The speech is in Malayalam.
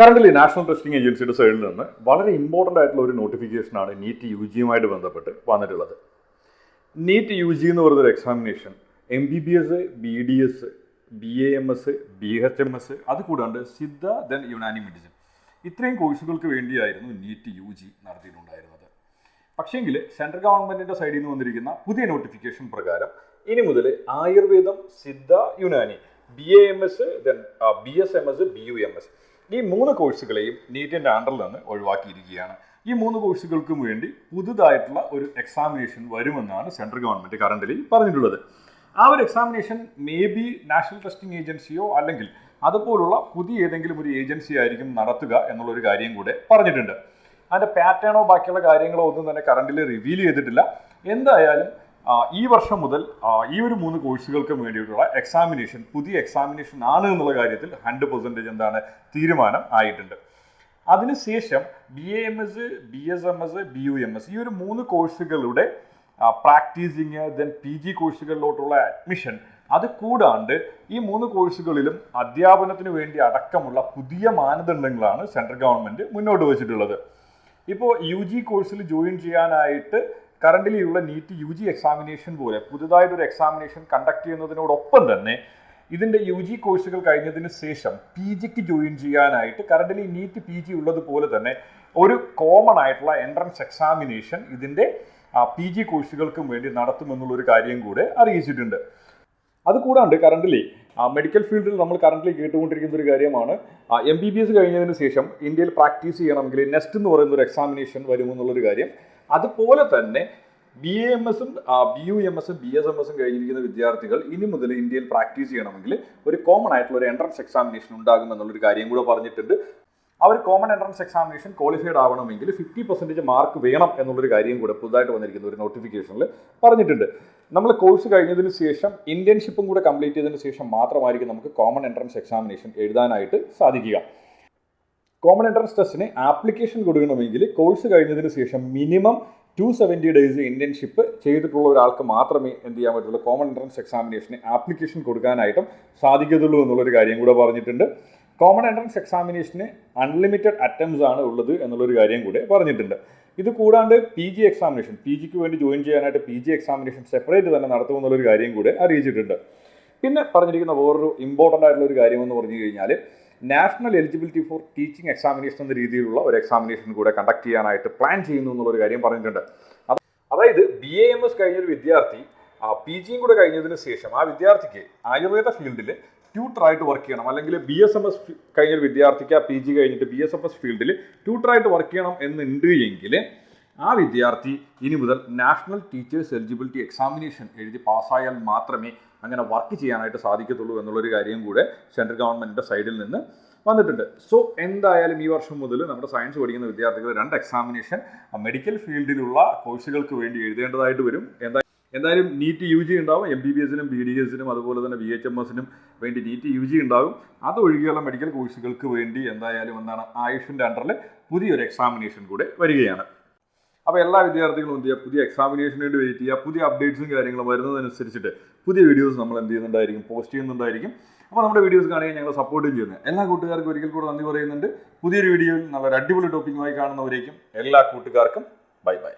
കറന്റ് നാഷണൽ ടെസ്റ്റിംഗ് ഏജൻസിയുടെ സൈഡിൽ നിന്ന് വളരെ ഇമ്പോർട്ടന്റ് ആയിട്ടുള്ള ഒരു നോട്ടിഫിക്കേഷനാണ് നീറ്റ് യു ജിയുമായിട്ട് ബന്ധപ്പെട്ട് വന്നിട്ടുള്ളത്. നീറ്റ് യു ജി എന്ന് പറയുന്നൊരു examination M B B S B D S B A M S B H M S അത് കൂടാണ്ട് സിദ്ധ ദെൻ യുനാനി മെഡിസിൻ ഇത്രയും കോഴ്സുകൾക്ക് വേണ്ടിയായിരുന്നു നീറ്റ് യു ജി നടത്തിയിട്ടുണ്ടായിരുന്നത്. പക്ഷേങ്കിൽ സെൻട്രൽ ഗവൺമെന്റിന്റെ സൈഡിൽ നിന്ന് വന്നിരിക്കുന്ന പുതിയ നോട്ടിഫിക്കേഷൻ പ്രകാരം ഇനി മുതൽ ആയുർവേദം Siddha Unani B A M S then B S M S B U M S ഈ മൂന്ന് കോഴ്സുകളെയും നീറ്റിന്റെ അണ്ടറിൽ നിന്ന് ഒഴിവാക്കിയിരിക്കുകയാണ്. ഈ മൂന്ന് കോഴ്സുകൾക്കും വേണ്ടി പുതുതായിട്ടുള്ള ഒരു എക്സാമിനേഷൻ വരുമെന്നാണ് സെൻട്രൽ ഗവൺമെന്റ് കറണ്ടിലി പറഞ്ഞിട്ടുള്ളത്. ആ ഒരു examination may be national testing ഏജൻസിയോ അല്ലെങ്കിൽ അതുപോലുള്ള പുതിയ ഏതെങ്കിലും ഒരു ഏജൻസി ആയിരിക്കും നടത്തുക എന്നുള്ളൊരു കാര്യം കൂടെ പറഞ്ഞിട്ടുണ്ട്. അതിന്റെ പാറ്റേണോ ബാക്കിയുള്ള കാര്യങ്ങളോ ഒന്നും തന്നെ കറണ്ടിൽ റിവീൽ ചെയ്തിട്ടില്ല. എന്തായാലും ഈ വർഷം മുതൽ ഈ ഒരു മൂന്ന് കോഴ്സുകൾക്കും വേണ്ടിയിട്ടുള്ള എക്സാമിനേഷൻ പുതിയ എക്സാമിനേഷൻ ആണ് എന്നുള്ള കാര്യത്തിൽ ഹൺഡ്രഡ് പെർസെന്റേജ് എന്താണ് തീരുമാനം ആയിട്ടുണ്ട്. അതിനുശേഷം B A M S B S M S B U M S ഈ ഒരു മൂന്ന് കോഴ്സുകളുടെ പ്രാക്ടീസിങ് ദെൻ പി ജി കോഴ്സുകളിലോട്ടുള്ള അഡ്മിഷൻ അത് കൂടാണ്ട് ഈ മൂന്ന് കോഴ്സുകളിലും അധ്യാപനത്തിന് വേണ്ടി അടക്കമുള്ള പുതിയ മാനദണ്ഡങ്ങളാണ് സെൻട്രൽ ഗവൺമെന്റ് മുന്നോട്ട് വെച്ചിട്ടുള്ളത്. ഇപ്പോൾ യു ജി കോഴ്സിൽ ജോയിൻ ചെയ്യാനായിട്ട് കറണ്ടിലി ഉള്ള നീറ്റ് യു ജി എക്സാമിനേഷൻ പോലെ പുതുതായിട്ടൊരു എക്സാമിനേഷൻ കണ്ടക്ട് ചെയ്യുന്നതിനോടൊപ്പം തന്നെ ഇതിന്റെ യു ജി കോഴ്സുകൾ കഴിഞ്ഞതിന് ശേഷം പി ജിക്ക് ജോയിൻ ചെയ്യാനായിട്ട് കറണ്ടിലി നീറ്റ് പി ജി ഉള്ളതുപോലെ തന്നെ ഒരു കോമൺ ആയിട്ടുള്ള എൻട്രൻസ് എക്സാമിനേഷൻ ഇതിന്റെ പി ജി കോഴ്സുകൾക്കും വേണ്ടി നടത്തുമെന്നുള്ള ഒരു കാര്യം കൂടെ അറിയിച്ചിട്ടുണ്ട്. അതുകൂടാണ്ട് കറണ്ടിലി മെഡിക്കൽ ഫീൽഡിൽ നമ്മൾ കറണ്ടിലി കേട്ടുകൊണ്ടിരിക്കുന്ന ഒരു കാര്യമാണ് എം ബി ബി എസ് കഴിഞ്ഞതിന് ശേഷം ഇന്ത്യയിൽ പ്രാക്ടീസ് ചെയ്യണമെങ്കിൽ നെസ്റ്റ് എന്ന് പറയുന്ന ഒരു എക്സാമിനേഷൻ വരുമെന്നുള്ളൊരു കാര്യം. അതുപോലെ തന്നെ ബി എ എം എസും ബി യു എം എസും ബി എസ് എം എസും കഴിഞ്ഞിരിക്കുന്ന വിദ്യാർത്ഥികൾ ഇനി മുതൽ ഇന്ത്യയിൽ പ്രാക്ടീസ് ചെയ്യണമെങ്കിൽ ഒരു കോമൺ ആയിട്ടുള്ള ഒരു എൻട്രൻസ് എക്സാമിനേഷൻ ഉണ്ടാകും എന്നുള്ളൊരു കാര്യം കൂടെ പറഞ്ഞിട്ടുണ്ട്. അവർ കോമൺ എൻട്രൻസ് എക്സാമിനേഷൻ ക്വാളിഫൈഡ് ആവണമെങ്കിൽ ഫിഫ്റ്റി പെർസെന്റേജ് മാർക്ക് വേണം എന്നുള്ളൊരു കാര്യം കൂടെ പുതുതായിട്ട് വന്നിരിക്കുന്ന ഒരു നോട്ടിഫിക്കേഷനിൽ പറഞ്ഞിട്ടുണ്ട്. നമ്മൾ കോഴ്സ് കഴിഞ്ഞതിന് ശേഷം ഇന്റേൺഷിപ്പും കൂടെ കംപ്ലീറ്റ് ചെയ്തതിന് ശേഷം മാത്രമായിരിക്കും നമുക്ക് കോമൺ എൻട്രൻസ് എക്സാമിനേഷൻ എഴുതാനായിട്ട് സാധിക്കുക. കോമൺ എൻട്രൻസ് ടെസ്റ്റിന് ആപ്ലിക്കേഷൻ കൊടുക്കണമെങ്കിൽ കോഴ്സ് കഴിഞ്ഞതിന് ശേഷം minimum two seventy days internship ചെയ്തിട്ടുള്ള ഒരാൾക്ക് മാത്രമേ എന്ത് ചെയ്യാൻ പറ്റുള്ളൂ? കോമൺ എൻട്രൻസ് എക്സാമിനേഷന് ആപ്ലിക്കേഷൻ കൊടുക്കാനായിട്ടും സാധിക്കത്തുള്ളൂ എന്നുള്ളൊരു കാര്യം കൂടെ പറഞ്ഞിട്ടുണ്ട്. കോമൺ എൻട്രൻസ് എക്സാമിനേഷന് അൺലിമിറ്റഡ് അറ്റംപ്റ്റ്സ് ആണ് ഉള്ളത് എന്നുള്ളൊരു കാര്യം കൂടെ പറഞ്ഞിട്ടുണ്ട്. ഇത് കൂടാണ്ട് പി ജി എക്സാമിനേഷൻ പി ജിക്ക് വേണ്ടി ജോയിൻ ചെയ്യാനായിട്ട് പി ജി എക്സാമിനേഷൻ സെപ്പറേറ്റ് തന്നെ നടത്തുമെന്നുള്ളൊരു കാര്യം കൂടെ അറിയിച്ചിട്ടുണ്ട്. പിന്നെ പറഞ്ഞിരിക്കുന്ന വേറൊരു ഇമ്പോർട്ടന്റ് ആയിട്ടുള്ള ഒരു കാര്യം എന്ന് പറഞ്ഞു കഴിഞ്ഞാൽ national eligibility for teaching examination എന്ന രീതിയിലുള്ള ഒരു എക്സാമിനേഷൻ കൂടെ കണ്ടക്ട് ചെയ്യാനായിട്ട് പ്ലാൻ ചെയ്യുന്നു എന്നുള്ളൊരു കാര്യം പറഞ്ഞിട്ടുണ്ട്. അതായത് ബി എ എം എസ് കഴിഞ്ഞൊരു വിദ്യാർത്ഥി പി ജിയും കൂടെ കഴിഞ്ഞതിന് ശേഷം ആ വിദ്യാർത്ഥിക്ക് ആയുർവേദ ഫീൽഡിൽ ട്യൂട്ടറായിട്ട് വർക്ക് ചെയ്യണം. അല്ലെങ്കിൽ ബി എസ് എം എസ് കഴിഞ്ഞൊരു വിദ്യാർത്ഥിക്ക് ആ പി ജി കഴിഞ്ഞിട്ട് ബി എസ് എം എസ് ഫീൽഡിൽ ട്യൂട്ടറായിട്ട് വർക്ക് ചെയ്യണം എന്നുണ്ട് എങ്കിൽ ആ വിദ്യാർത്ഥി ഇനി മുതൽ നാഷണൽ ടീച്ചേഴ്സ് എലിജിബിലിറ്റി എക്സാമിനേഷൻ എഴുതി പാസ്സായാൽ മാത്രമേ അങ്ങനെ വർക്ക് ചെയ്യാനായിട്ട് സാധിക്കത്തുള്ളൂ എന്നുള്ളൊരു കാര്യം കൂടെ സെൻട്രൽ ഗവൺമെന്റിന്റെ സൈഡിൽ നിന്ന് വന്നിട്ടുണ്ട്. സോ എന്തായാലും ഈ വർഷം മുതൽ നമ്മുടെ സയൻസ് പഠിക്കുന്ന വിദ്യാർത്ഥികൾ രണ്ട് എക്സാമിനേഷൻ മെഡിക്കൽ ഫീൽഡിലുള്ള കോഴ്സുകൾക്ക് വേണ്ടി എഴുതേണ്ടതായിട്ട് വരും. എന്താ എന്തായാലും നീറ്റ് യു ജി ഉണ്ടാവും. എം ബി ബി എസിനും ബി ഡി എസിനും അതുപോലെ തന്നെ ബി എച്ച് എം എസിനും വേണ്ടി നീറ്റ് യു ജി ഉണ്ടാകും അതൊഴികെയുള്ള മെഡിക്കൽ കോഴ്സുകൾക്ക് വേണ്ടി എന്തായാലും എന്താണ് ആയുഷിന്റെ അണ്ടറിൽ പുതിയൊരു എക്സാമിനേഷൻ കൂടെ വരികയാണ്. അപ്പോൾ എല്ലാ വിദ്യാർത്ഥികളും എന്ത് ചെയ്യുക? പുതിയ എക്സാമിനേഷന് വേണ്ടി വെയിറ്റ് ചെയ്യുക പുതിയ അപ്ഡേറ്റ്സും കാര്യങ്ങളും വരുന്നതനുസരിച്ചിട്ട് പുതിയ വീഡിയോസ് നമ്മൾ എന്ത് ചെയ്യുന്നുണ്ടായിരിക്കും? പോസ്റ്റ് ചെയ്യുന്നുണ്ടായിരിക്കും. അപ്പോൾ നമ്മുടെ വീഡിയോസ് കാണുകയും ഞങ്ങൾ സപ്പോർട്ടും ചെയ്യുന്നത് എല്ലാ കൂട്ടുകാർക്കും ഒരിക്കൽ കൂടെ നന്ദി പറയുന്നുണ്ട്. പുതിയൊരു വീഡിയോയിൽ നല്ലൊരു അടിപൊളി ടോപ്പിക്കുമായി കാണുന്നവരേക്കും എല്ലാ കൂട്ടുകാർക്കും ബൈ ബൈ